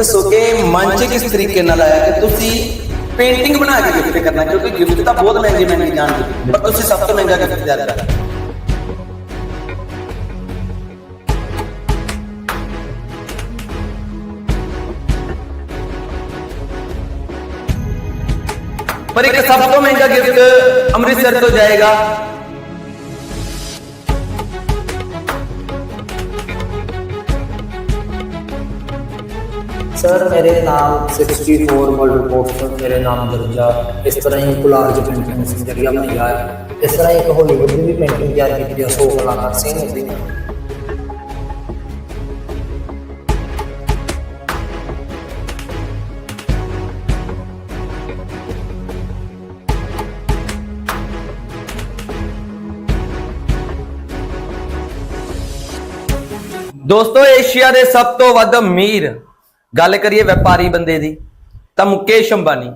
ਦੱਸੋ ਕਿ ਮਨ ਚ ਕਿਸ ਤਰੀਕੇ ਨਾਲ ਆਇਆ ਕਿ ਤੁਸੀਂ ਪੇਂਟਿੰਗ ਬਣਾ ਕੇ ਗਿਫਟ ਕਰਨਾ? ਕਿਉਂਕਿ ਗਿਫਟ ਤਾਂ ਬਹੁਤ ਮਹਿੰਗੇ ਮਹਿੰਗੇ ਜਾਣਗੇ ਪਰ ਤੁਸੀਂ ਸਭ ਤੋਂ ਮਹਿੰਗਾ ਗਿਫਟ ਤਿਆਰ ਕਰਨਾ ਪਰ ਇੱਕ ਸਭ ਤੋਂ ਮਹਿੰਗਾ ਗਿਫਟ ਅੰਮ੍ਰਿਤਸਰ ਤੋਂ ਸਰ ਮੇਰੇ ਨਾਮ 64 ਵਰਲਡ ਪੋਸਟਰ ਮੇਰੇ ਨਾਮ ਦਰਜਾ। ਇਸ ਤਰ੍ਹਾਂ ਹੀ ਕੁਲਾਰਜ ਪੇਂਟਿੰਗ ਸੀ ਜਰੀਆ ਬਣਾਇਆ ਹੈ ਇਸ ਤਰ੍ਹਾਂ ਇੱਕ ਹਾਲੀਵੁੱਡ ਦੀ ਵੀ ਪੇਂਟਿੰਗ ਤਿਆਰ ਕੀਤੀ ਹੈ ਸੋ ਕਲਾਕਾਰ ਸਿੰਘ ਹੁੰਦੀ ਦੋਸਤੋ, ਏਸ਼ੀਆ ਦੇ ਸਭ ਤੋਂ ਵੱਧ ਅਮੀਰ ਗੱਲ ਕਰੀਏ ਵਪਾਰੀ ਬੰਦੇ ਦੀ, ਤਾਂ ਮੁਕੇਸ਼ ਅੰਬਾਨੀ,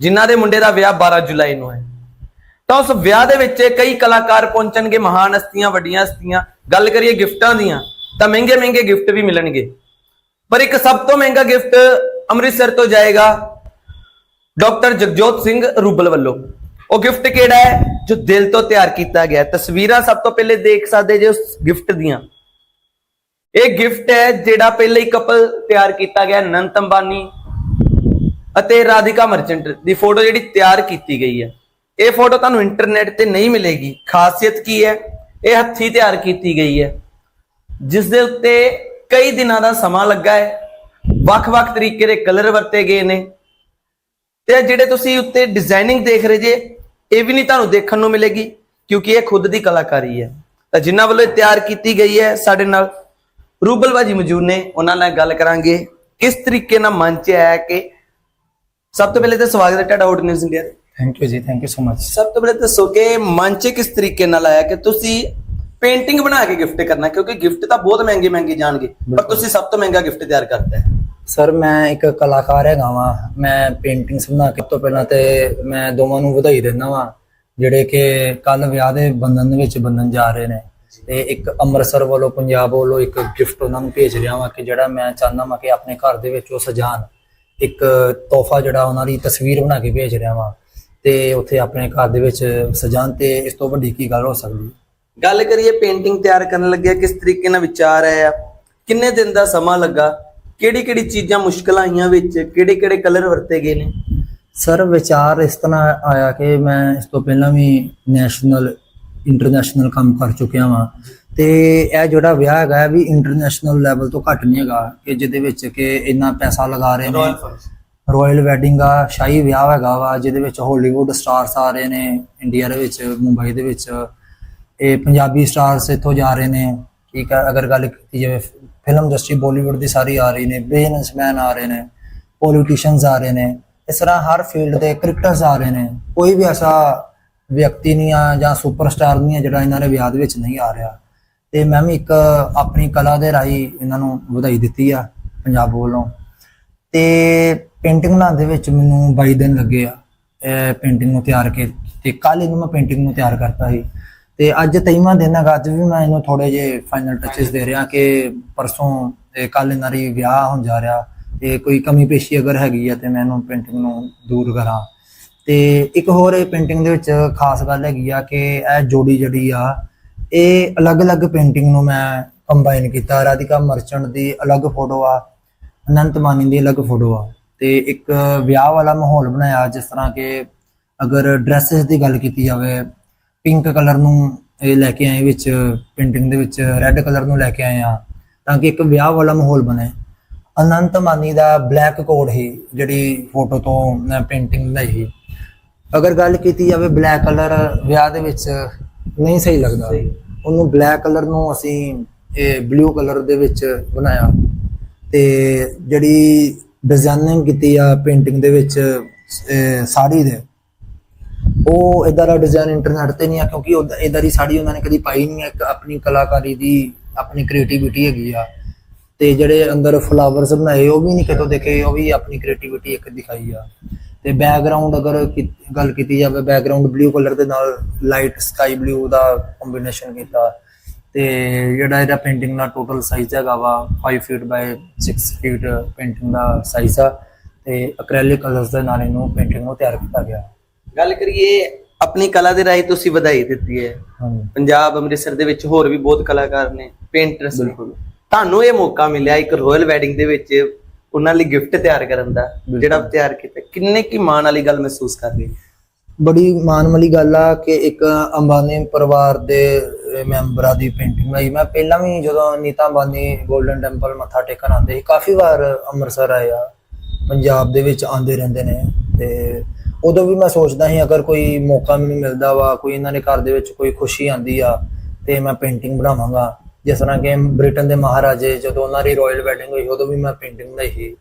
ਜਿਨ੍ਹਾਂ ਦੇ ਮੁੰਡੇ ਦਾ ਵਿਆਹ 12 ਜੁਲਾਈ ਨੂੰ ਹੈ। ਤਾਂ ਉਸ ਵਿਆਹ ਦੇ ਵਿੱਚ ਕਈ ਕਲਾਕਾਰ ਪਹੁੰਚਣਗੇ, ਮਹਾਨ ਹਸਤੀਆਂ, ਵੱਡੀਆਂ ਹਸਤੀਆਂ। ਗੱਲ ਕਰੀਏ ਗਿਫਟਾਂ ਦੀਆਂ, ਤਾਂ ਮਹਿੰਗੇ ਮਹਿੰਗੇ ਗਿਫਟ ਵੀ ਮਿਲਣਗੇ। ਪਰ ਇੱਕ ਸਭ ਤੋਂ ਮਹਿੰਗਾ ਗਿਫਟ ਅੰਮ੍ਰਿਤਸਰ ਤੋਂ ਜਾਏਗਾ ਡਾਕਟਰ ਜਗਜੋਤ ਸਿੰਘ ਰੂਬਲ ਵੱਲੋਂ। ਉਹ ਗਿਫਟ ਕਿਹੜਾ ਹੈ? ਜੋ ਦਿਲ ਤੋਂ ਤਿਆਰ ਕੀਤਾ ਗਿਆ ਤਸਵੀਰਾਂ ਸਭ ਤੋਂ ਪਹਿਲੇ ਦੇਖ ਸਕਦੇ ਜੇ ਉਸ ਗਿਫਟ ਦੀਆਂ। ਇਹ ਗਿਫਟ ਹੈ ਜਿਹੜਾ ਪਹਿਲੇ ਹੀ ਕਪਲ ਤਿਆਰ ਕੀਤਾ ਗਿਆ ਨੰਤ ਅੰਬਾਨੀ ਅਤੇ ਰਾਧਿਕਾ ਮਰਚੈਂਟ ਦੀ ਫੋਟੋ ਜਿਹੜੀ ਤਿਆਰ ਕੀਤੀ ਗਈ ਹੈ। ਇਹ ਫੋਟੋ ਤੁਹਾਨੂੰ ਇੰਟਰਨੈਟ ਤੇ ਨਹੀਂ ਮਿਲੇਗੀ। ਖਾਸੀਅਤ ਕੀ ਹੈ? ਇਹ ਹੱਥੀ ਤਿਆਰ ਕੀਤੀ ਗਈ ਹੈ। ਜਿਸ ਦੇ ਉੱਤੇ ਕਈ ਦਿਨਾਂ ਦਾ ਸਮਾਂ ਲੱਗਾ ਹੈ। ਵੱਖ-ਵੱਖ ਤਰੀਕੇ ਦੇ ਕਲਰ ਵਰਤੇ ਗਏ ਨੇ। ਤੇ ਜਿਹੜੇ ਤੁਸੀਂ ਉੱਤੇ ਡਿਜ਼ਾਈਨਿੰਗ ਦੇਖ ਰਹੇ ਜੇ, ਇਹ ਵੀ ਨਹੀਂ ਤੁਹਾਨੂੰ ਦੇਖਣ ਨੂੰ ਮਿਲੇਗੀ, ਕਿਉਂਕਿ ਇਹ ਖੁਦ ਦੀ ਕਲਾਕਾਰੀ ਹੈ। ਤਾਂ ਜਿਨ੍ਹਾਂ ਵੱਲੋਂ ਇਹ ਤਿਆਰ ਕੀਤੀ ਗਈ ਹੈ, ਸਾਡੇ ਨਾਲ ਰੂਬਲ ਬਾਜੀ ਮੌਜੂਦ ਨੇ ਉਹਨਾਂ ਨਾਲ ਗੱਲ ਕਰਾਂਗੇ ਕਿਸ ਤਰੀਕੇ ਨਾਲ ਮਨ ਚ ਆਇਆ ਕਿ ਸਭ ਤੋਂ ਪਹਿਲੇ ਤਾਂ ਸਵਾਗਤ ਹੈ ਤੁਹਾਡਾ out news India thank you ji thank you so much ਸਭ ਤੋਂ ਪਹਿਲੇ ਦੱਸੋ ਕਿ ਮਨ ਚ ਕਿਸ ਤਰੀਕੇ ਨਾਲ ਆਇਆ ਕਿ ਤੁਸੀਂ ਪੇਂਟਿੰਗ ਬਣਾ ਕੇ ਗਿਫਟ ਕਰਨਾ ਕਿਉਂਕਿ ਗਿਫਟ ਤਾਂ ਬਹੁਤ ਮਹਿੰਗੇ ਮਹਿੰਗੇ ਜਾਣਗੇ ਪਰ ਤੁਸੀਂ ਸਭ ਤੋਂ ਮਹਿੰਗਾ ਗਿਫਟ ਤਿਆਰ ਕਰਤਾ ਹੈ। ਸਰ ਮੈਂ ਇੱਕ ਕਲਾਕਾਰ ਹੈਗਾ ਵਾਂ ਮੈਂ ਪੇਂਟਿੰਗਸ ਬਣਾ ਕੇ ਤੋਂ ਪਹਿਲਾਂ ਤੇ ਮੈਂ ਦੋਵਾਂ ਨੂੰ ਵਧਾਈ ਦਿੰਦਾ ਵਾਂ ਜਿਹੜੇ ਕਿ ਕੱਲ ਵਿਆਹ ਦੇ ਬੰਧਨ ਵਿੱਚ ਬੰਧਨ ਜਾ ਰਹੇ ਨੇ। ਤੇ ਇੱਕ ਅੰਮ੍ਰਿਤਸਰ ਵੱਲੋਂ ਪੰਜਾਬ ਵੱਲੋਂ ਇੱਕ ਗਿਫਟ ਉਹਨਾਂ ਨੂੰ ਭੇਜ ਰਿਹਾ ਵਾਂ ਕਿ ਜਿਹੜਾ ਮੈਂ ਚਾਹੁੰਦਾ ਵਾਂ ਕਿ ਆਪਣੇ ਘਰ ਦੇ ਵਿੱਚ ਉਹ ਸਜਾਣ। ਇੱਕ ਤੋਹਫਾ ਜਿਹੜਾ ਉਹਨਾਂ ਦੀ ਤਸਵੀਰ ਬਣਾ ਕੇ ਭੇਜ ਰਿਹਾ ਵਾਂ ਤੇ ਉੱਥੇ ਆਪਣੇ ਘਰ ਦੇ ਵਿੱਚ ਸਜਾਣ ਤੇ ਇਸ ਤੋਂ ਵੱਡੀ ਕੀ ਗੱਲ ਹੋ ਸਕਦੀ ਹੈ? ਗੱਲ ਕਰੀਏ ਪੇਂਟਿੰਗ ਤਿਆਰ ਕਰਨ ਲੱਗਿਆ ਕਿਸ ਤਰੀਕੇ ਨਾਲ ਵਿਚਾਰ ਆਇਆ? ਕਿੰਨੇ ਦਿਨ ਦਾ ਸਮਾਂ ਲੱਗਾ? ਕਿਹੜੀ ਕਿਹੜੀ ਚੀਜ਼ਾਂ ਮੁਸ਼ਕਲ ਆਈਆਂ ਵਿੱਚ? ਕਿਹੜੇ ਕਿਹੜੇ ਕਲਰ ਵਰਤੇ ਗਏ ਨੇ? ਸਰ ਵਿਚਾਰ ਇਸ ਤਰ੍ਹਾਂ ਆਇਆ ਕਿ ਮੈਂ ਇਸ ਤੋਂ ਪਹਿਲਾਂ ਵੀ ਨੈਸ਼ਨਲ ਇੰਟਰਨੈਸ਼ਨਲ ਕੰਮ ਕਰ ਚੁੱਕਿਆ ਵਾਂ। ਤੇ ਇਹ ਜਿਹੜਾ ਵਿਆਹ ਹੈਗਾ ਵੀ ਇੰਟਰਨੈਸ਼ਨਲ ਲੈਵਲ ਤੋਂ ਘੱਟ ਨਹੀਂ ਹੈਗਾ ਕਿ ਜਿਹਦੇ ਵਿੱਚ ਕਿ ਇੰਨਾ ਪੈਸਾ ਲਗਾ ਰਹੇ ਨੇ। ਰਾਇਲ ਵੈਡਿੰਗ ਆ ਸ਼ਾਹੀ ਵਿਆਹ ਹੈਗਾ ਵਾ ਜਿਹਦੇ ਵਿੱਚ ਹਾਲੀਵੁੱਡ ਸਟਾਰਸ ਆ ਰਹੇ ਨੇ ਇੰਡੀਆ ਦੇ ਵਿੱਚ ਮੁੰਬਈ ਦੇ ਵਿੱਚ। ਇਹ ਪੰਜਾਬੀ ਸਟਾਰਸ ਇੱਥੋਂ ਜਾ ਰਹੇ ਨੇ। ਠੀਕ ਹੈ ਅਗਰ ਗੱਲ ਕੀਤੀ ਜਾਵੇ ਫਿਲਮ ਇੰਡਸਟਰੀ ਬਾਲੀਵੁੱਡ ਦੀ ਸਾਰੀ ਆ ਰਹੀ ਨੇ ਬਿਜ਼ਨਸਮੈਨ ਆ ਰਹੇ ਨੇ ਪੋਲੀਟੀਸ਼ੀਅਨਸ ਆ ਰਹੇ ਨੇ। ਇਸ ਤਰ੍ਹਾਂ ਹਰ ਫੀਲਡ ਦੇ ਕ੍ਰਿਕਟਰਸ ਆ ਰਹੇ ਨੇ। ਕੋਈ ਵੀ ਐਸਾ ਵਿਅਕਤੀ ਨਹੀਂ ਆ ਜਾਂ ਸੁਪਰਸਟਾਰ ਨਹੀਂ ਆ ਜਿਹੜਾ ਇਹਨਾਂ ਦੇ ਵਿਆਹ ਦੇ ਵਿੱਚ ਨਹੀਂ ਆ ਰਿਹਾ। ਤੇ ਮੈਂ ਵੀ ਇੱਕ ਆਪਣੀ ਕਲਾ ਦੇ ਰਾਹੀਂ ਇਹਨਾਂ ਨੂੰ ਵਧਾਈ ਦਿੱਤੀ ਆ ਪੰਜਾਬ ਵੱਲੋਂ। ਤੇ ਪੇਂਟਿੰਗ ਬਣਾਉਣ ਦੇ ਵਿੱਚ ਮੈਨੂੰ 22 ਦਿਨ ਲੱਗੇ ਆ ਪੇਂਟਿੰਗ ਨੂੰ ਤਿਆਰ ਕੇ ਤੇ ਕੱਲ ਇਹਨੂੰ ਮੈਂ ਪੇਂਟਿੰਗ ਨੂੰ ਤਿਆਰ ਕਰਤਾ ਸੀ। ਤੇ ਅੱਜ 23ਵਾਂ ਦਿਨ ਹੈਗਾ, ਅੱਜ ਵੀ ਮੈਂ ਇਹਨੂੰ ਥੋੜੇ ਜੇ ਫਾਈਨਲ ਟੱਚਸ ਦੇ ਰਿਹਾ ਕਿ ਪਰਸੋਂ ਤੇ ਕੱਲ ਇਹਨਾਂ ਦੀ ਵਿਆਹ ਹੋਣ ਜਾ ਰਿਹਾ ਤੇ ਕੋਈ ਕਮੀ ਪੇਸ਼ੀ ਅਗਰ ਹੈਗੀ ਆ ਤੇ ਮੈਂ ਇਹਨੂੰ ਪੇਂਟਿੰਗ ਨੂੰ ਦੂਰ ਕਰਾਂ। ਤੇ ਇੱਕ ਹੋਰ ਇਹ ਪੇਂਟਿੰਗ ਦੇ ਵਿੱਚ ਖਾਸ ਗੱਲ ਹੈਗੀ ਆ ਕਿ ਇਹ ਜੋੜੀ ਜਿਹੜੀ ਆ, ਇਹ ਅਲੱਗ-ਅਲੱਗ ਪੇਂਟਿੰਗ ਨੂੰ ਮੈਂ ਕੰਬਾਈਨ ਕੀਤਾ। ਰਾਧਿਕਾ ਮਰਚੈਂਟ ਦੀ ਅਲੱਗ ਫੋਟੋ ਆ, ਅਨੰਤ ਮਾਨੀ ਦੀ ਅਲੱਗ ਫੋਟੋ ਆ। ਤੇ ਇੱਕ ਵਿਆਹ ਵਾਲਾ ਮਾਹੌਲ ਬਣਾਇਆ ਜਿਸ ਤਰ੍ਹਾਂ ਕਿ ਅਗਰ ਡਰੈਸਸ ਦੀ ਗੱਲ ਕੀਤੀ ਜਾਵੇ ਪਿੰਕ ਕਲਰ ਨੂੰ ਇਹ ਲੈ ਕੇ ਆਏ ਵਿੱਚ ਪੇਂਟਿੰਗ ਦੇ ਵਿੱਚ ਰੈੱਡ ਕਲਰ ਨੂੰ ਲੈ ਕੇ ਆਏ ਆ, ਤਾਂ ਕਿ ਇੱਕ ਵਿਆਹ ਵਾਲਾ ਮਾਹੌਲ ਬਣੇ। ਅਨੰਤ ਮਾਨੀ ਦਾ ਬਲੈਕ ਕੋਡ ਹੀ ਜਿਹੜੀ ਫੋਟੋ ਤੋਂ ਮੈਂ ਪੇਂਟਿੰਗ ਬਣਾਈ ਸੀ। ਅਗਰ ਗੱਲ ਕੀਤੀ ਜਾਵੇ ਬਲੈਕ ਕਲਰ ਵਿਆਹ ਦੇ ਵਿੱਚ ਨਹੀਂ ਸਹੀ ਲੱਗਦਾ। ਉਹਨੂੰ ਬਲੈਕ ਕਲਰ ਨੂੰ ਅਸੀਂ ਇਹ ਬਲੂ ਕਲਰ ਦੇ ਵਿੱਚ ਬਣਾਇਆ। ਤੇ ਜਿਹੜੀ ਡਿਜ਼ਾਈਨਿੰਗ ਕੀਤੀ ਆ ਪੇਂਟਿੰਗ ਦੇ ਵਿੱਚ ਸਾੜੀ ਦੇ ਉਹ ਇਦਾਂ ਦਾ ਡਿਜ਼ਾਈਨ ਇੰਟਰਨੈਟ ਤੇ ਨਹੀਂ ਆ ਕਿਉਂਕਿ ਇਦਾਂ ਦੀ ਸਾੜੀ ਉਹਨਾਂ ਨੇ ਕਦੀ ਪਾਈ ਨਹੀਂ ਇੱਕ ਆਪਣੀ ਕਲਾਕਾਰੀ ਦੀ ਆਪਣੀ ਕ੍ਰੀਏਟੀਵਿਟੀ ਹੈਗੀ ਆ। ਤੇ ਜਿਹੜੇ ਅੰਦਰ ਫਲਾਵਰਸ ਬਣਾਏ ਉਹ ਵੀ ਨਹੀਂ ਕਿਤੋਂ ਦੇਖੇ ਉਹ ਵੀ ਆਪਣੀ ਕ੍ਰੀਏਟੀਵਿਟੀ ਇੱਕ ਦਿਖਾਈ ਆ। ਤੇ ਬੈਕਗ੍ਰਾਉਂਡ ਅਗਰ ਕੀ- ਗੱਲ ਕੀਤੀ ਜਾਵੇ ਬੈਕਗ੍ਰਾਉਂਡ ਬਲੂ ਕਲਰ ਦੇ ਨਾਲ ਲਾਈਟ ਸਕਾਈ ਬਲੂ ਦਾ ਕੰਬੀਨੇਸ਼ਨ ਕੀਤਾ ਤੇ ਜਿਹੜਾ ਇਹਦਾ ਪੇਂਟਿੰਗ ਦਾ ਟੋਟਲ ਸਾਈਜ਼ ਹੈਗਾ ਵਾ 5 ਫੀਟ ਬਾਈ 6 ਫੀਟ ਪੇਂਟਿੰਗ ਦਾ ਸਾਈਜ਼ ਆ ਤੇ ਐਕ੍ਰੈਲਿਕ ਕਲਰਸ ਦੇ ਨਾਲ ਇਹਨੂੰ ਪੇਂਟਿੰਗ ਨੂੰ ਤਿਆਰ ਕੀਤਾ ਗਿਆ। ਗੱਲ ਕਰੀਏ ਆਪਣੀ ਕਲਾ ਦੇ ਰਾਹੀਂ ਤੁਸੀਂ ਵਧਾਈ ਦਿੱਤੀ ਹੈ। ਹਾਂਜੀ। ਪੰਜਾਬ ਅੰਮ੍ਰਿਤਸਰ ਦੇ ਵਿੱਚ ਹੋਰ ਵੀ ਬਹੁਤ ਕਲਾਕਾਰ ਨੇ ਪੇਂਟਰਸ ਨੇ। ਬਿਲਕੁਲ। ਤੁਹਾਨੂੰ ਇਹ ਮੌਕਾ ਮਿਲਿਆ ਇੱਕ ਰਾਇਲ ਵੈਡਿੰਗ ਦੇ ਵਿੱਚ ਉਹਨਾਂ ਲਈ ਗਿਫਟ ਤਿਆਰ ਕਰਨ ਦਾ। ਜਿਹੜਾ ਤਿਆਰ ਕੀਤਾ ਕਿੰਨੇ ਕੀ ਮਾਣ ਵਾਲੀ ਗੱਲ ਮਹਿਸੂਸ ਕਰ ਰਹੇ ਬੜੀ ਮਾਣ ਵਾਲੀ ਗੱਲ ਆ ਕਿ ਇੱਕ ਅੰਬਾਨੀ ਪਰਿਵਾਰ ਦੇ ਮੈਂਬਰਾਂ ਦੀ ਪੇਂਟਿੰਗ ਬਣਾਈ ਮੈਂ ਪਹਿਲਾਂ ਵੀ ਜਦੋਂ ਨੀਤਾ ਅੰਬਾਨੀ 골ਡਨ ਟੈਂਪਲ ਮੱਥਾ ਟੇਕਣ ਆਉਂਦੇ ਸੀ ਕਾਫੀ ਵਾਰ ਅੰਮ੍ਰਿਤਸਰ ਆਏ ਆ। ਪੰਜਾਬ ਦੇ ਵਿੱਚ ਆਉਂਦੇ ਰਹਿੰਦੇ ਨੇ ਤੇ ਉਦੋਂ ਵੀ ਮੈਂ ਸੋਚਦਾ ਸੀ ਅਗਰ ਕੋਈ ਮੌਕਾ ਮੈਨੂੰ ਮਿਲਦਾ ਵਾ ਕੋਈ ਇਹਨਾਂ ਦੇ ਘਰ ਦੇ ਵਿੱਚ ਕੋਈ ਖੁਸ਼ੀ ਆਂਦੀ ਆ ਤੇ ਮੈਂ ਪੇਂਟਿੰਗ ਬਣਾਵਾਂਗਾ। ਜਿਸ ਤਰ੍ਹਾਂ ਕਿ ਬ੍ਰਿਟਨ ਦੇ ਮਹਾਰਾਜੇ, ਜਦੋਂ ਉਹਨਾਂ ਦੀ ਰਾਇਲ ਵੈਡਿੰਗ ਹੋਈ, ਉਦੋਂ ਵੀ ਮੈਂ ਪੇਂਟਿੰਗ ਬਣਾਈ ਸੀ।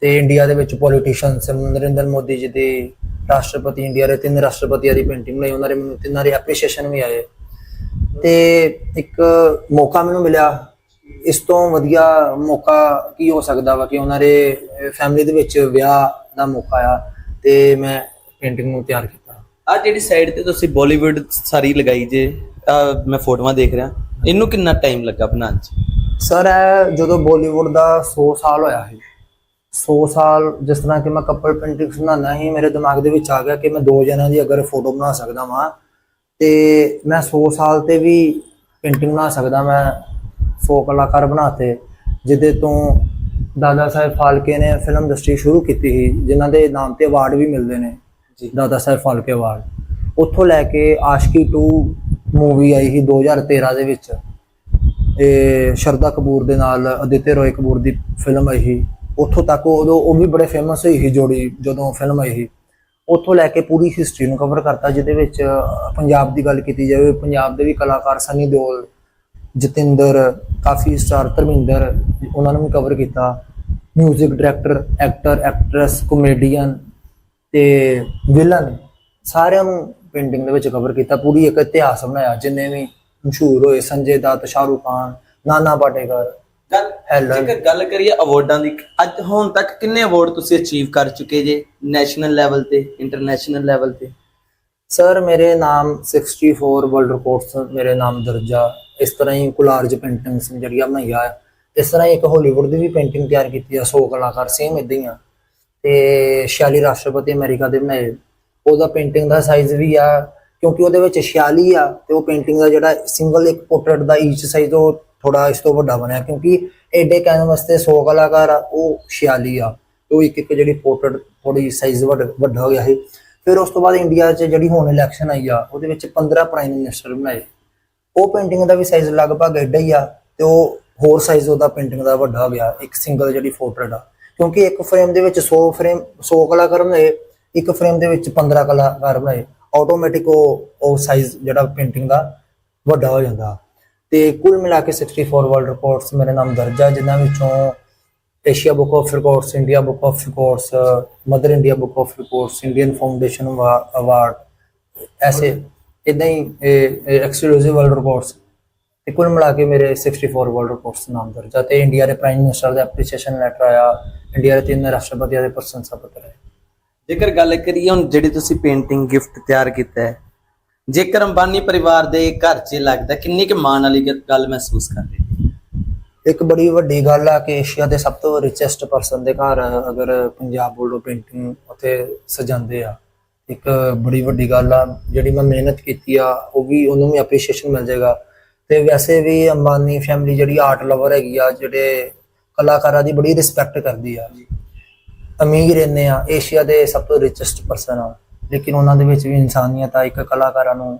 ਤੇ ਇੰਡੀਆ ਦੇ ਵਿੱਚ ਪੋਲੀਟੀਸ਼ੀਅਨਸ ਨਰਿੰਦਰ ਮੋਦੀ ਜੀ ਦੀ ਰਾਸ਼ਟਰਪਤੀ ਇੰਡੀਆ ਦੇ ਤਿੰਨ ਰਾਸ਼ਟਰਪਤੀਆਂ ਦੀ ਪੇਂਟਿੰਗ ਬਣਾਈ, ਉਹਨਾਂ ਦੇ ਮੈਨੂੰ ਤਿੰਨਾਂ ਦੇ ਐਪਰੀਸ਼ੀਏਸ਼ਨ ਵੀ ਆਏ। ਤੇ ਇੱਕ ਮੌਕਾ ਮੈਨੂੰ ਮਿਲਿਆ। ਇਸ ਤੋਂ ਵਧੀਆ ਮੌਕਾ ਕੀ ਹੋ ਸਕਦਾ ਵਾ ਕਿ ਉਹਨਾਂ ਦੇ ਫੈਮਿਲੀ ਦੇ ਵਿੱਚ ਵਿਆਹ ਦਾ ਮੌਕਾ ਆ ਤੇ ਮੈਂ ਪੇਂਟਿੰਗ ਨੂੰ ਤਿਆਰ ਕੀਤਾ। ਆ ਜਿਹੜੀ ਸਾਈਡ ਤੇ ਤੁਸੀਂ ਬਾਲੀਵੁੱਡ ਸਾਰੀ ਲਗਾਈ ਜੇ, ਆਹ ਮੈਂ ਫੋਟੋਆਂ ਦੇਖ ਰਿਹਾ। ਇਹਨੂੰ ਕਿੰਨਾ ਟਾਈਮ ਲੱਗਾ ਬਣਾਉਣ 'ਚ? ਸਰ ਇਹ ਜਦੋਂ ਬਾਲੀਵੁੱਡ ਦਾ 100 ਸਾਲ ਹੋਇਆ ਸੀ 100 ਸਾਲ ਜਿਸ ਤਰ੍ਹਾਂ ਕਿ ਮੈਂ ਕਪਲ ਪੇਂਟਿੰਗਸ ਬਣਾਉਣਾ ਸੀ ਮੇਰੇ ਦਿਮਾਗ ਦੇ ਵਿੱਚ ਆ ਗਿਆ ਕਿ ਮੈਂ ਦੋ ਜਣਾਂ ਦੀ ਅਗਰ ਫੋਟੋ ਬਣਾ ਸਕਦਾ ਵਾਂ ਤੇ ਮੈਂ 100 ਸਾਲ ਤੇ ਵੀ ਪੇਂਟਿੰਗ ਬਣਾ ਸਕਦਾ ਮੈਂ 100 ਕਲਾਕਾਰ ਬਣਾਤੇ ਜਿਹਦੇ ਤੋਂ ਦਾਦਾ ਸਾਹਿਬ ਫਾਲਕੇ ਨੇ ਫਿਲਮ ਇੰਡਸਟਰੀ ਸ਼ੁਰੂ ਕੀਤੀ ਸੀ ਜਿਨ੍ਹਾਂ ਦੇ ਨਾਮ ਤੇ ਅਵਾਰਡ ਵੀ ਮਿਲਦੇ ਨੇ ਜੀ। ਦਾਦਾ ਸਾਹਿਬ ਫਾਲਕੇ ਅਵਾਰਡ ਉੱਥੋਂ ਲੈ ਕੇ ਆਸ਼ਕੀ 2 ਮੂਵੀ ਆਈ ਸੀ 2013 ਦੇ ਵਿੱਚ। ਇਹ ਸ਼ਰਦਾ ਕਪੂਰ ਦੇ ਨਾਲ ਅਦਿੱਤੇ ਰੋਏ ਕਪੂਰ ਦੀ ਫਿਲਮ ਆਈ ਸੀ। ਉੱਥੋਂ ਤੱਕ ਉਦੋਂ ਉਹ ਵੀ ਬੜੇ ਫੇਮਸ ਹੋਈ ਸੀ ਜੋੜੀ, ਜਦੋਂ ਫਿਲਮ ਆਈ ਸੀ। ਉੱਥੋਂ ਲੈ ਕੇ ਪੂਰੀ ਹਿਸਟਰੀ ਨੂੰ ਕਵਰ ਕਰਤਾ, ਜਿਹਦੇ ਵਿੱਚ ਪੰਜਾਬ ਦੀ ਗੱਲ ਕੀਤੀ ਜਾਵੇ, ਪੰਜਾਬ ਦੇ ਵੀ ਕਲਾਕਾਰ ਸਨੀ ਦਿਓਲ ਜਤਿੰਦਰ, ਕਾਫੀ ਸਟਾਰ ਧਰਮਿੰਦਰ, ਉਹਨਾਂ ਨੂੰ ਵੀ ਕਵਰ ਕੀਤਾ। 뮤직 ਡਾਇਰੈਕਟਰ ਐਕਟਰ ਐਕਟਰੈਸ ਕਮੇਡੀਅਨ ਤੇ ਵਿਲਨ ਸਾਰਿਆਂ ਨੂੰ ਪੇਂਟਿੰਗ ਦੇ ਵਿੱਚ ਕਵਰ ਕੀਤਾ ਪੂਰੀ ਇੱਕ ਇਤਿਹਾਸ ਬਣਾਇਆ ਜਿੰਨੇ ਵੀ ਮਸ਼ਹੂਰ ਹੋਏ ਸੰਜੇ ਦੱਤ ਸ਼ਾਹਰੁਖ ਖਾਨ ਨਾਨਾ ਪਾਟੇਕਰ ਗੱਲ. ਜੇਕਰ ਗੱਲ ਕਰੀਏ ਅਵਾਰਡਾਂ ਦੀ ਅੱਜ ਹੁਣ ਤੱਕ ਕਿੰਨੇ ਅਵਾਰਡ ਤੁਸੀਂ ਅਚੀਵ ਕਰ ਚੁੱਕੇ ਜੇ ਨੈਸ਼ਨਲ ਲੈਵਲ ਤੇ ਇੰਟਰਨੈਸ਼ਨਲ ਲੈਵਲ ਤੇ ਸਰ ਮੇਰੇ ਨਾਮ 64 ਵਰਲਡ ਰਿਕਾਰਡਸ ਮੇਰੇ ਨਾਮ ਦਰਜਾ ਇਸ ਤਰ੍ਹਾਂ ਹੀ ਕੁਲਾਰਜ ਪੇਂਟਿੰਗਸ ਜਿਹੜੀਆਂ ਬਣਾਈਆਂ ਆ ਇਸ ਤਰ੍ਹਾਂ ਹੀ ਇੱਕ ਹਾਲੀਵੁੱਡ ਦੀ ਵੀ ਪੇਂਟਿੰਗ ਤਿਆਰ ਕੀਤੀ ਆ 100 ਕਲਾਕਾਰ ਸੇਮ ਇਦਾਂ ਹੀ ਆ ਤੇ 46 ਰਾਸ਼ਟਰਪਤੀ ਅਮਰੀਕਾ ਦੇ ਬਣਾਏ ਉਹਦਾ ਪੇਂਟਿੰਗ ਦਾ ਸਾਈਜ਼ ਵੀ ਆ, ਕਿਉਂਕਿ ਉਹਦੇ ਵਿੱਚ 46 ਆ ਤੇ ਉਹ ਪੇਂਟਿੰਗ ਦਾ ਜਿਹੜਾ ਸਿੰਗਲ ਇੱਕ ਪੋਰਟਰੇਟ ਦਾ ਈਚ ਸਾਈਜ਼ ਉਹ ਥੋੜਾ ਇਸ ਤੋਂ ਵੱਡਾ ਬਣਿਆ, ਕਿਉਂਕਿ ਐਡੇ ਕੈਨਵਸ ਤੇ 100 ਕਲਾਕਾਰ ਆ, ਉਹ 46 ਆ ਤੇ ਉਹ ਇੱਕ ਇੱਕ ਜਿਹੜੀ ਪੋਰਟਰੇਟ ਥੋੜੀ ਸਾਈਜ਼ ਵੱਡਾ ਹੋ ਗਿਆ ਸੀ। ਫਿਰ ਉਸ ਤੋਂ ਬਾਅਦ ਇੰਡੀਆ 'ਚ ਜਿਹੜੀ ਹੁਣ ਇਲੈਕਸ਼ਨ ਆਈ ਆ, ਉਹਦੇ ਵਿੱਚ 15 ਪ੍ਰਾਈਮ ਮਿਨਿਸਟਰ ਬਣਾਏ। ਉਹ ਪੇਂਟਿੰਗ ਦਾ ਵੀ ਸਾਈਜ਼ ਲਗਭਗ ਐਡਾ ਹੀ ਆ ਤੇ ਉਹ ਹੋਰ ਸਾਈਜ਼ ਉਹਦਾ ਪੇਂਟਿੰਗ ਦਾ ਵੱਡਾ ਹੋ ਗਿਆ, ਇੱਕ ਸਿੰਗਲ ਜਿਹੜੀ ਪੋਰਟਰੇਟ ਆ। ਕਿਉਂਕਿ ਇੱਕ ਫਰੇਮ ਦੇ ਵਿੱਚ 100 ਫਰੇਮ 100 ਕਲਾਕਾਰ ਬਣਾਏ ਇੱਕ ਫਰੇਮ ਦੇ ਵਿੱਚ 15 ਕਲਾਕਾਰ ਬਣਾਏ। ਆਟੋਮੈਟਿਕ ਉਹ ਉਹ ਸਾਈਜ਼ ਜਿਹੜਾ ਪੇਂਟਿੰਗ ਦਾ ਵੱਡਾ ਹੋ ਜਾਂਦਾ। ਤੇ ਕੁੱਲ ਮਿਲਾ ਕੇ 64 ਵਰਲਡ ਰਿਕਾਰਡਸ ਮੇਰੇ ਨਾਮ ਦਰਜ ਆ, ਜਿਨ੍ਹਾਂ ਵਿੱਚੋਂ Asia book of records India book of records mother India book of records Indian foundation award ਐਸੇ ਇਦਾਂ ਹੀ ਐਕਸਕਲੂਸਿਵ ਵਰਲਡ ਰਿਕਾਰਡਸ ਤੇ ਕੁੱਲ ਮਿਲਾ ਕੇ ਮੇਰੇ 64 ਵਰਲਡ ਰਿਕਾਰਡਸ ਨਾਮ ਦਰਜ ਆ ਤੇ ਇੰਡੀਆ ਦੇ ਪ੍ਰਾਈਮ ਮਿਨਿਸਟਰ ਦਾ ਐਪਰੀਸ਼ੀਏਸ਼ਨ ਲੈਟਰ ਆਇਆ ਇੰਡੀਆ ਦੇ ਤਿੰਨ ਰਾਸ਼ਟਰਪਤੀਆਂ ਦੇ ਪ੍ਰਸ਼ੰਸਾ ਪੱਤਰ ਆਏ ਜੇਕਰ ਗੱਲ ਕਰੀਏ ਹੁਣ ਜਿਹੜੀ ਤੁਸੀਂ ਪੇਂਟਿੰਗ ਗਿਫਟ ਤਿਆਰ ਕੀਤਾ ਹੈ, ਜੇਕਰ ਅੰਬਾਨੀ ਪਰਿਵਾਰ ਦੇ ਘਰ 'ਚ ਲੱਗਦਾ ਕਿੰਨੀ ਕਿ ਮਾਣ ਵਾਲੀ ਗੱਲ ਮਹਿਸੂਸ ਕਰਦੇ ਇੱਕ ਬੜੀ ਵੱਡੀ ਗੱਲ ਆ ਕਿ ਏਸ਼ੀਆ ਦੇ ਸਭ ਤੋਂ ਰਿਚੈਸਟ ਪਰਸਨ ਦੇ ਘਰ ਅਗਰ ਪੰਜਾਬ ਵੱਲੋਂ ਪੇਂਟਿੰਗ ਉੱਥੇ ਸਜਾਉਂਦੇ ਆ, ਇੱਕ ਬੜੀ ਵੱਡੀ ਗੱਲ ਆ, ਜਿਹੜੀ ਮੈਂ ਮਿਹਨਤ ਕੀਤੀ ਆ, ਉਹ ਵੀ, ਉਹਨੂੰ ਵੀ ਅਪਰੀਸ਼ੀਏਸ਼ਨ ਮਿਲ ਜਾਏਗਾ। ਤੇ ਵੈਸੇ ਵੀ ਅੰਬਾਨੀ ਫੈਮਿਲੀ ਜਿਹੜੀ ਆਰਟ ਲਵਰ ਹੈਗੀ ਆ, ਜਿਹੜੇ ਕਲਾਕਾਰਾਂ ਦੀ ਬੜੀ ਰਿਸਪੈਕਟ ਕਰਦੀ ਆ। ਅਮੀਰ ਇੰਨੇ ਆ ਏਸ਼ੀਆ ਦੇ ਸਭ ਤੋਂ ਰਿਚੈਸਟ ਪਰਸਨ ਆ ਲੇਕਿਨ ਉਹਨਾਂ ਦੇ ਵਿੱਚ ਵੀ ਇਨਸਾਨੀਅਤ ਆ ਇੱਕ ਕਲਾਕਾਰਾਂ ਨੂੰ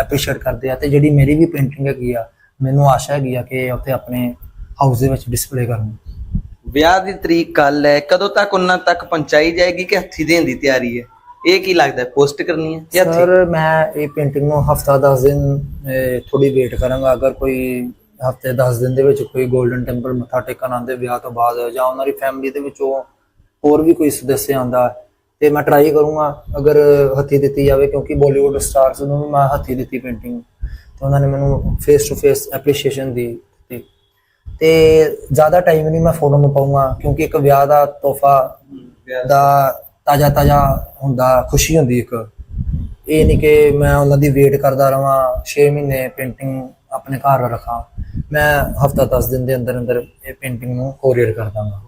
ਐਪਰੀਸ਼ੀਏਟ ਕਰਦੇ ਆ। ਤੇ ਜਿਹੜੀ ਮੇਰੀ ਵੀ ਪੇਂਟਿੰਗ ਹੈਗੀ ਆ ਮੈਨੂੰ ਆਸ਼ਾ ਹੈਗੀ ਆ ਕਿ ਉੱਥੇ ਆਪਣੇ ਹਾਊਸ ਦੇ ਵਿੱਚ ਡਿਸਪਲੇ ਕਰਨ। ਵਿਆਹ ਦੀ ਤਰੀਕ ਕੱਲ ਹੈ ਕਦੋਂ ਤੱਕ ਉਹਨਾਂ ਤੱਕ ਪਹੁੰਚਾਈ ਜਾਏਗੀ ਕਿ ਹੱਥੀ ਦੇਣ ਦੀ ਤਿਆਰੀ ਹੈ? ਇਹ ਕੀ ਲੱਗਦਾ ਪੋਸਟ ਕਰਨੀ ਹੈ ਜਾਂ? ਸਰ ਮੈਂ ਇਹ ਪੇਂਟਿੰਗ ਨੂੰ ਹਫਤਾ 10 ਦਿਨ ਥੋੜੀ ਵੇਟ ਕਰਾਂਗਾ। ਅਗਰ ਕੋਈ ਹਫ਼ਤੇ 10 ਦਿਨ ਦੇ ਵਿੱਚ ਕੋਈ 골ਡਨ ਟੈਂਪਲ ਮੱਥਾ ਟੇਕਣ ਆਉਂਦੇ ਵਿਆਹ ਤੋਂ ਬਾਅਦ ਜਾਂ ਉਹਨਾਂ ਦੀ ਫੈਮਿਲੀ ਦੇ ਵਿੱਚੋਂ ਹੋਰ ਵੀ ਕੋਈ ਸਦੱਸਿਆ ਆਉਂਦਾ ਤੇ ਮੈਂ ਟਰਾਈ ਕਰੂੰਗਾ ਅਗਰ ਹੱਥੀ ਦਿੱਤੀ ਜਾਵੇ ਕਿਉਂਕਿ ਬਾਲੀਵੁੱਡ ਸਟਾਰਸ ਨੂੰ ਵੀ ਮੈਂ ਹੱਥੀ ਦਿੱਤੀ ਪੇਂਟਿੰਗ ਤੇ ਉਹਨਾਂ ਨੇ ਮੈਨੂੰ ਫੇਸ ਟੂ ਫੇਸ ਐਪਰੀਸ਼ੀਏਸ਼ਨ ਦੀ ਦਿੱਤੀ। ਤੇ ਜ਼ਿਆਦਾ ਟਾਈਮ ਨਹੀਂ ਮੈਂ ਫੋਟੋ ਨੂੰ ਪਾਉਂਗਾ ਕਿਉਂਕਿ ਇੱਕ ਵਿਆਹ ਦਾ ਤੋਹਫਾ ਦਾ ਤਾਜ਼ਾ ਤਾਜ਼ਾ ਹੁੰਦਾ, ਖੁਸ਼ੀ ਹੁੰਦੀ ਇੱਕ। ਇਹ ਨਹੀਂ ਕਿ ਮੈਂ ਉਹਨਾਂ ਦੀ ਵੇਟ ਕਰਦਾ ਰਵਾਂ 6 ਮਹੀਨੇ ਪੇਂਟਿੰਗ ਆਪਣੇ ਘਰ ਰੱਖਾਂ। ਮੈਂ ਹਫਤਾ 10 ਦਿਨ ਦੇ ਅੰਦਰ ਅੰਦਰ ਇਹ ਪੇਂਟਿੰਗ ਨੂੰ ਕੋਰੀਅਰ ਕਰ ਦਾਂਗਾ।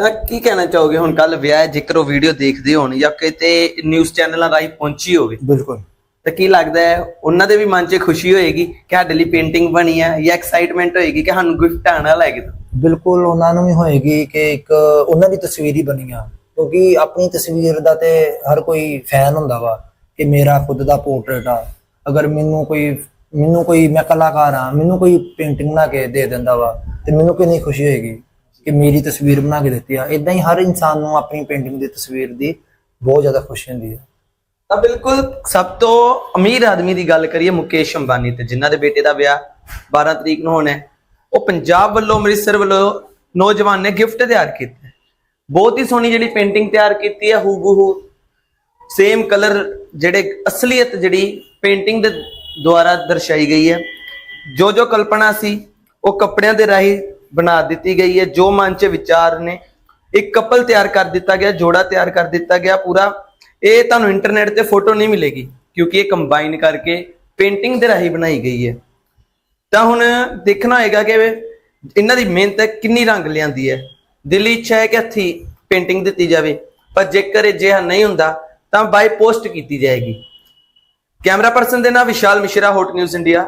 ਤਾਂ ਕੀ ਕਹਿਣਾ ਚਾਹੋਗੇ? ਹੁਣ ਕੱਲ ਵਿਆਹ ਜੇਕਰ ਉਹ ਵੀਡੀਓ ਦੇਖਦੇ ਹੋਣ ਜਾਂ ਕਿਤੇ ਨਿਊਜ਼ ਚੈਨਲਾਂ ਰਾਹੀਂ ਪਹੁੰਚੀ ਹੋਵੇ। ਬਿਲਕੁਲ। ਤਾਂ ਕੀ ਲੱਗਦਾ ਹੈ ਉਹਨਾਂ ਦੇ ਵੀ ਮਨ 'ਚ ਖੁਸ਼ੀ ਹੋਏਗੀ ਕਿ ਸਾਡੇ ਲਈ ਪੇਂਟਿੰਗ ਬਣੀ ਹੈ ਜਾਂ ਐਕਸਾਈਟਮੈਂਟ ਹੋਏਗੀ ਕਿ ਸਾਨੂੰ ਗਿਫਟ ਆਉਣ ਵਾਲਾ ਹੈ ਕਿਤੋਂ ਬਿਲਕੁਲ ਉਹਨਾਂ ਨੂੰ ਵੀ ਹੋਏਗੀ ਕਿ ਇੱਕ ਉਹਨਾਂ ਦੀ ਤਸਵੀਰ ਹੀ ਬਣੀ ਆ। ਕਿਉਂਕਿ ਆਪਣੀ ਤਸਵੀਰ ਦਾ ਤੇ ਹਰ ਕੋਈ ਫੈਨ ਹੁੰਦਾ ਵਾ ਕਿ ਮੇਰਾ ਖੁਦ ਦਾ ਪੋਰਟਰੇਟ ਆ। ਅਗਰ ਮੈਨੂੰ ਕੋਈ ਮੈਨੂੰ ਕੋਈ ਮੈਂ ਕਲਾਕਾਰ ਆ ਮੈਨੂੰ ਕੋਈ ਪੇਂਟਿੰਗ ਬਣਾ ਕੇ ਦੇ ਦਿੰਦਾ ਵਾ ਤੇ ਮੈਨੂੰ ਕਿੰਨੀ ਖੁਸ਼ੀ ਹੋਏਗੀ। ਕਿ ਮੇਰੀ ਤਸਵੀਰ ਬਣਾ ਕੇ ਦਿੱਤੀ ਆ। ਇਦਾਂ ਹੀ ਹਰ ਇਨਸਾਨ ਨੂੰ ਆਪਣੀ ਪੇਂਟਿੰਗ ਦੀ ਤਸਵੀਰ ਦੀ ਬਹੁਤ ਜ਼ਿਆਦਾ ਖੁਸ਼ੀ ਹੁੰਦੀ ਹੈ ਤਾਂ ਬਿਲਕੁਲ ਸਭ ਤੋਂ ਅਮੀਰ ਆਦਮੀ ਦੀ ਗੱਲ ਕਰੀਏ ਮੁਕੇਸ਼ ਅੰਬਾਨੀ ਤੇ, ਜਿਨ੍ਹਾਂ ਦੇ ਬੇਟੇ ਦਾ ਵਿਆਹ 12 ਤਰੀਕ ਨੂੰ ਹੋਣਾ ਹੈ। ਉਹ ਪੰਜਾਬ ਵੱਲੋਂ, ਅੰਮ੍ਰਿਤਸਰ ਵੱਲੋਂ ਨੌਜਵਾਨ ਨੇ ਗਿਫਟ ਤਿਆਰ ਕੀਤਾ ਬਹੁਤ ਹੀ ਸੋਹਣੀ ਜਿਹੜੀ ਪੇਂਟਿੰਗ ਤਿਆਰ ਕੀਤੀ ਹੈ, ਹੂਬਹੂ ਸੇਮ ਕਲਰ ਜਿਹੜੇ ਅਸਲੀਅਤ ਜਿਹੜੀ ਪੇਂਟਿੰਗ ਦੇ ਦੁਆਰਾ ਦਰਸਾਈ ਗਈ ਹੈ। ਜੋ ਜੋ ਕਲਪਨਾ ਸੀ, ਉਹ ਕੱਪੜਿਆਂ ਦੇ ਰਾਹੀਂ ਬਣਾ ਦਿੱਤੀ ਗਈ ਹੈ, ਜੋ ਮਨ 'ਚ ਵਿਚਾਰ ਨੇ, ਇੱਕ ਕਪਲ ਤਿਆਰ ਕਰ ਦਿੱਤਾ ਗਿਆ, ਜੋੜਾ ਤਿਆਰ ਕਰ ਦਿੱਤਾ ਗਿਆ ਪੂਰਾ। ਇਹ ਤੁਹਾਨੂੰ ਇੰਟਰਨੈਟ ਤੇ ਫੋਟੋ ਨਹੀਂ ਮਿਲੇਗੀ, ਕਿਉਂਕਿ ਇਹ ਕੰਬਾਈਨ ਕਰਕੇ ਪੇਂਟਿੰਗ ਦੇ ਰਾਹੀਂ ਬਣਾਈ ਗਈ ਹੈ। ਤਾਂ ਹੁਣ ਦੇਖਣਾ ਹੋਏਗਾ ਕਿ ਇਹਨਾਂ ਦੀ ਮਿਹਨਤ ਕਿੰਨੀ ਰੰਗ ਲਿਆਂਦੀ ਹੈ। ਦਿੱਲੀ ਇੱਛਾ ਹੈ ਕਿ ਹੱਥੀ ਪੇਂਟਿੰਗ ਦਿੱਤੀ ਜਾਵੇ, ਪਰ ਜੇਕਰ ਇਹ ਜਿਹਾ ਨਹੀਂ ਹੁੰਦਾ, ਤਾਂ ਬਾਈ ਪੋਸਟ ਕੀਤੀ ਜਾਏਗੀ। ਕੈਮਰਾ ਪਰਸਨ ਦੇ ਨਾਲ Vishal Mishra hot news India